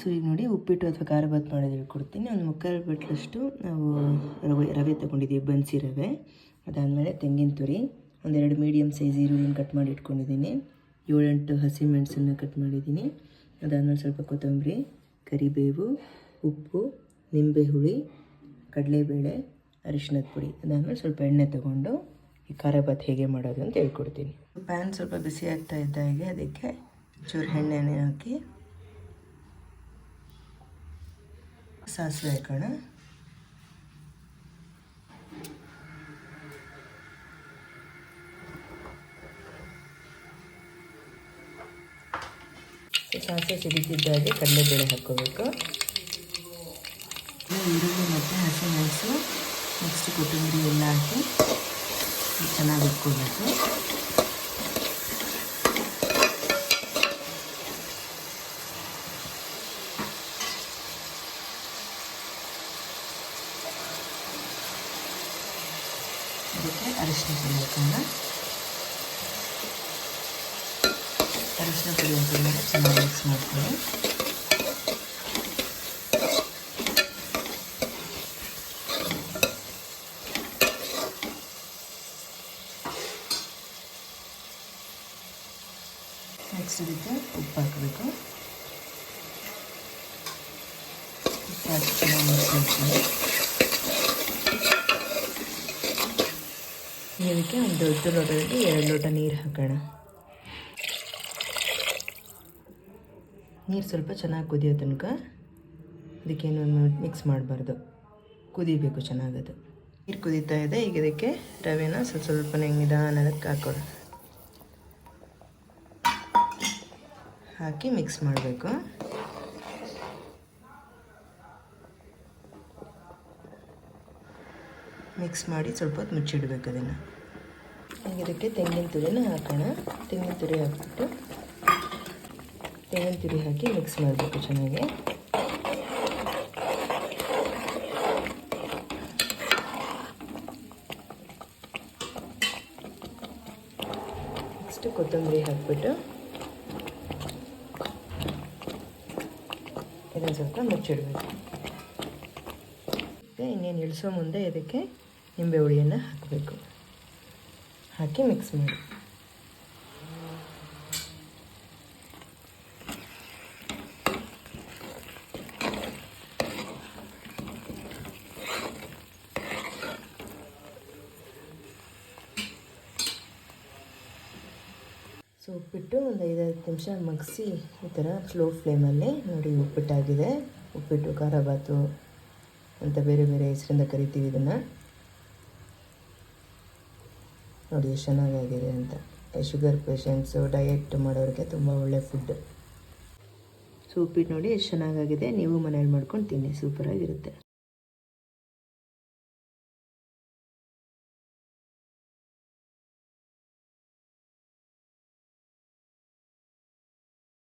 So ಈಗ ನೋಡಿ ಉಪ್ಪಿಟ್ಟು ಅಥವಾ ಖಾರ ಬಾತ್ ಮಾಡೋದು ಹೇಳ್ಕೊಡ್ತೀನಿ ಒಂದು ಮುಕ್ಕಾಲು ಬಟ್ಲಷ್ಟು ನಾವು ರವೆ ರವೆ ತೊಗೊಂಡಿದ್ದೀವಿ, ಬನ್ಸಿ ರವೆ. ಅದಾದಮೇಲೆ ತೆಂಗಿನ ತುರಿ, ಒಂದೆರಡು ಮೀಡಿಯಮ್ ಸೈಜ್ ಈರುಳ್ಳಿನ ಕಟ್ ಮಾಡಿ ಇಟ್ಕೊಂಡಿದ್ದೀನಿ. ಏಳೆಂಟು ಹಸಿಮೆಣಸನ್ನು ಕಟ್ ಮಾಡಿದ್ದೀನಿ. ಅದಾದಮೇಲೆ ಸ್ವಲ್ಪ ಕೊತ್ತಂಬರಿ, ಕರಿಬೇವು, ಉಪ್ಪು ನಿಂಬೆ ಹುಳಿ ಕಡಲೆಬೇಳೆ ಅರಿಶಿನದ ಪುಡಿ. ಅದಾದಮೇಲೆ ಸ್ವಲ್ಪ ಎಣ್ಣೆ ತೊಗೊಂಡು ಈ ಖಾರ ಬಾತ್ ಹೇಗೆ ಮಾಡೋದು ಅಂತ ಹೇಳ್ಕೊಡ್ತೀನಿ. ಪ್ಯಾನ್ ಸ್ವಲ್ಪ ಬಿಸಿ ಆಗ್ತಾ ಇದ್ದಾಗೆ ಅದಕ್ಕೆ ಚೂರು ಎಣ್ಣೆನೇ ಹಾಕಿ ಸಾಸಿವೆ ಹಾಕೋಣ ಸಾಸಿವೆ ಸಿಡಿತಿದ್ದಾಗೆ ಕಡಲೆಬೇಳೆ ಹಾಕ್ಕೋಬೇಕು. ಈರುಳ್ಳಿ ಮತ್ತು ಹಸಿಮೆಣಸು ನೆಕ್ಸ್ಟ್ ಕೊತ್ತಂಬರಿ ಎಲ್ಲ ಹಾಕಿ ಚೆನ್ನಾಗಿ ಇಟ್ಕೋಬೇಕು ಅದಕ್ಕೆ ಅರಿಶಿನ ಪುಡಿ ಹಾಕೋಣ ಅರಿಶಿನ ಪುಡಿ ಹಾಕಿದ್ಮೇಲೆ ಚೆನ್ನಾಗಿ ಮಿಕ್ಸ್ ಮಾಡ್ಕೊಳ್ಳಿ ನೆಕ್ಸ್ಟ್ ಇದಕ್ಕೆ ಉಪ್ಪು ಹಾಕಬೇಕು ಉಪ್ಪು ಹಾಕಿ ಚೆನ್ನಾಗಿ ಮಿಕ್ಸ್ ಮಾಡ್ಕೊಳ್ಳಿ ಇದಕ್ಕೆ ಒಂದು ದೊಡ್ಡ ಲೋಟದಲ್ಲಿ ಎರಡು ಲೋಟ ನೀರು ಹಾಕೋಣ. ನೀರು ಸ್ವಲ್ಪ ಚೆನ್ನಾಗಿ ಕುದಿಯೋ ತನಕ ಇದಕ್ಕೇನು ಮಿಕ್ಸ್ ಮಾಡಬಾರ್ದು. ಕುದಿಬೇಕು ಚೆನ್ನಾಗದು. ನೀರು ಕುದೀತಾ ಇದೆ, ಈಗ ಇದಕ್ಕೆ ರವೆನ ಸ್ವಲ್ಪ ಸ್ವಲ್ಪ ನಿಧಾನಕ್ಕೆ ಹಾಕೋಣ. ಹಾಕಿ ಮಿಕ್ಸ್ ಮಾಡಬೇಕು. ಮಿಕ್ಸ್ ಮಾಡಿ ಸ್ವಲ್ಪ ಹೊತ್ತು ಮುಚ್ಚಿಡಬೇಕು ಅದನ್ನು. ಇದಕ್ಕೆ ತೆಂಗಿನ ತುರಿನ ಹಾಕೋಣ. ತೆಂಗಿನ ತುರಿ ಹಾಕ್ಬಿಟ್ಟು ತೆಂಗಿನ ತುರಿ ಹಾಕಿ ಮಿಕ್ಸ್ ಮಾಡಬೇಕು ಚೆನ್ನಾಗಿ. ನೆಕ್ಸ್ಟ್ ಕೊತ್ತಂಬರಿ ಹಾಕ್ಬಿಟ್ಟು ಇದನ್ನು ಸ್ವಲ್ಪ ಮುಚ್ಚಿಡಬೇಕು. ಇನ್ನೇನು ಇಳಿಸೋ ಮುಂದೆ ಇದಕ್ಕೆ ನಿಂಬೆ ಹುಳಿಯನ್ನು ಹಾಕಬೇಕು. ಹಾಕಿ ಮಿಕ್ಸ್ ಮಾಡಿ. ಸೊ ಉಪ್ಪಿಟ್ಟು ಒಂದು ಐದೈದು ನಿಮಿಷ ಮಗ್ಸಿ ಈ ಥರ ಸ್ಲೋ ಫ್ಲೇಮಲ್ಲಿ ನೋಡಿ ಉಪ್ಪಿಟ್ಟಾಗಿದೆ. ಉಪ್ಪಿಟ್ಟು, ಖಾರ ಬಾತು ಅಂತ ಬೇರೆ ಬೇರೆ ಹೆಸರಿಂದ ಕರಿತೀವಿ ಇದನ್ನು. ನೋಡಿ, ಎಷ್ಟು ಚೆನ್ನಾಗಾಗಿದೆ ಅಂತ. ಶುಗರ್ ಪೇಷಂಟ್ಸು ಡಯೆಟ್ ಮಾಡೋರಿಗೆ ತುಂಬ ಒಳ್ಳೆ ಫುಡ್ ಸೊ ಉಪ್ಪಿಟ್ಟು ನೋಡಿ, ಎಷ್ಟು ಚೆನ್ನಾಗಾಗಿದೆ. ನೀವು ಮನೇಲಿ ಮಾಡ್ಕೊಂಡು ತಿನ್ನಿ, ಸೂಪರಾಗಿರುತ್ತೆ.